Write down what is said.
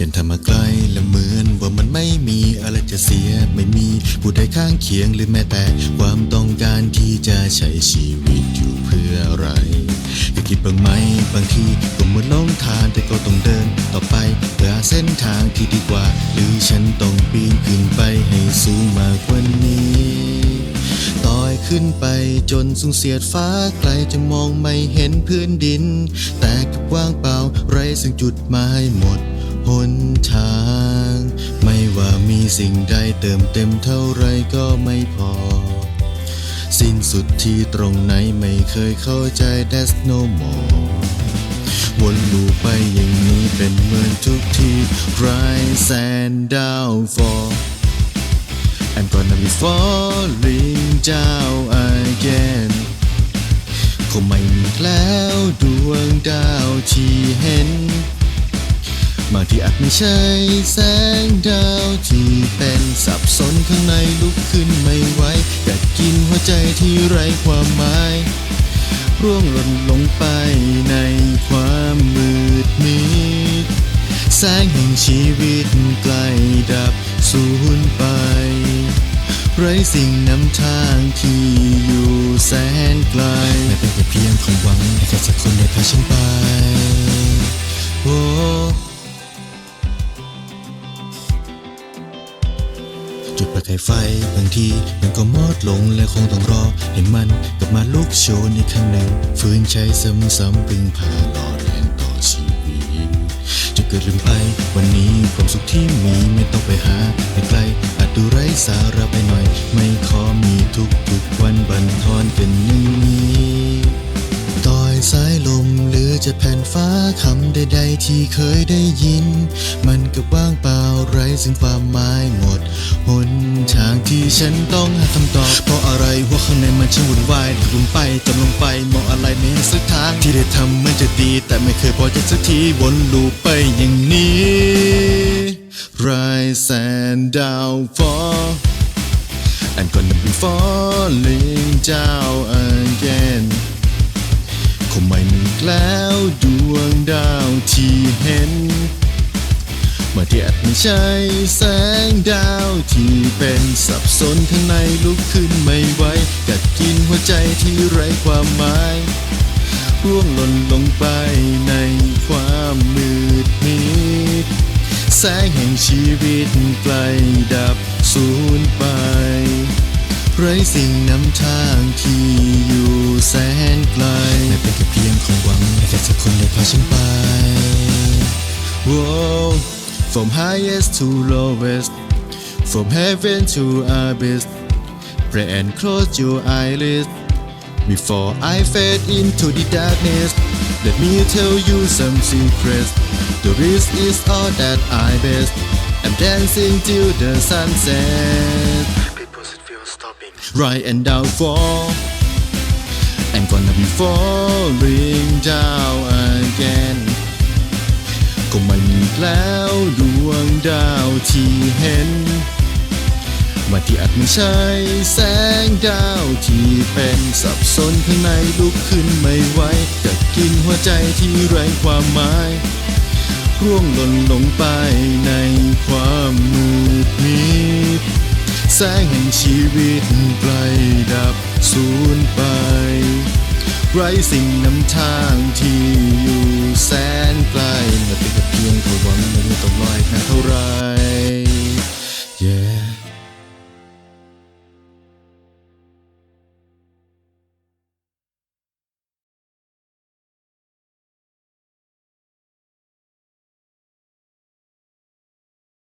เดินทางมาไกลและเหมือนว่ามันไม่มีอะไรจะเสียไม่มีผู้ใดข้างเคียงหรือแม้แต่ ความต้องการที่จะใช้ชีวิตอยู่เพื่ออะไรจะคิดบ้างไหมบางทีก็เหมือนลงทางแต่ก็ต้องเดินต่อไปเพื่อเส้นทางที่ดีกว่า หรือฉันต้องปีนขึ้นไปให้สูงมากกว่านี้ต่อยขึ้นไปจนสูงเสียดฟ้าไกลจะมองไม่เห็นพื้นดิน แต่กับว่างเปล่าไร้สิ่งจุดหมายหมด หนทาง ไม่ว่ามีสิ่งใดเติมเต็มเท่าไรก็ไม่พอ สิ้นสุดที่ตรงไหนไม่เคยเข้าใจ That's no more วนลูปไปอย่างนี้เป็นเหมือนทุกที่ Rise and downfall I'm gonna be falling down again คงไม่มีแล้วดวงดาวที่เห็น บาที่อาจไม่ใช่แสงดาวที่เป็นสับสนข้างในลุกขึ้นไม่ไหวกัดกินหัวใจที่ไร้ความหมายร่วงหล่นลงไปในความมืดมิดแสงแห่งชีวิตใกล้ดับสูญไป ไรสิ่งนำทางที่อยู่แสนไกลไม่เป็นแค่เพียงความหวังให้ใครสักคนได้พาฉันไป ไฟบางทีมันก็มอดลงและคงต้องรอให้มันกลับมาลุกโชนอีกครั้งหนึ่งฟื้นใช้ซ้ำๆพึ่งพาหล่อเลี้ยงต่อชีวิตจะเกิดลืมไปวันนี้ความสุขที่มีไม่ต้องไปหาให้ไกลอาจดูไร้สาระไปหน่อย ไม่ขอมีทุกทุกๆวันบันทอนกันอย่างนี้ต่อยสายลม อจะแผ่นฟ้าคำใดๆที่เคยได้ยิน มันก็ว่างเปล่าไร้ซึ่งความหมายหมดหนทางที่ฉันต้องหาคำตอบ เพราะอะไรหัวข้างในมันช่างวุ่นวายลงไปจมลงไปมองอะไรไม่เห็นสักทาง ที่ได้ทำมันจะดี แต่ไม่เคยพอใจสักทีวนลูปไปอย่างนี้ Rise and downfall I'm gonna be falling down a ม่มีอีกแล้วดวงดาวที่เห็นมื่อที่อาจไม่ใช่แสงดาวที่เป็นสับสนข้างในลุกขึ้นไม่ไหวกัดกินหัวใจที่ไร้ความหมายร่วงหล่นลงไปในความมืดมิดแสงแห่งชีวิตใกลดับสูญไป ไรสิ่งนำทางที่อยู่แสนไกลไม่เป็นแค่เพียงความหวังให้ใครสักคนได้พาฉันไป Whoa, From highest to lowest From heaven to abyss Pray and close your eyelids Before I fade into the darkness Let me tell you some secrets The risk is all that I best I'm dancing till the sunset Right and down fall I'm gonna be falling down again คงไม่มีอีกแล้วดวงดาวที่เห็น มาที่อาจไม่ใช่แสงดาวที่เป็นสับสนข้างในลุกขึ้นไม่ไหวกัดกินหัวใจที่ไร้ความหมายร่วงหล่นลงไปในความมืดมิด แสงแห่งชีวิตไกลดับสูญไป ไรสิ่งนำทางที่อยู่แสนไกลมาติด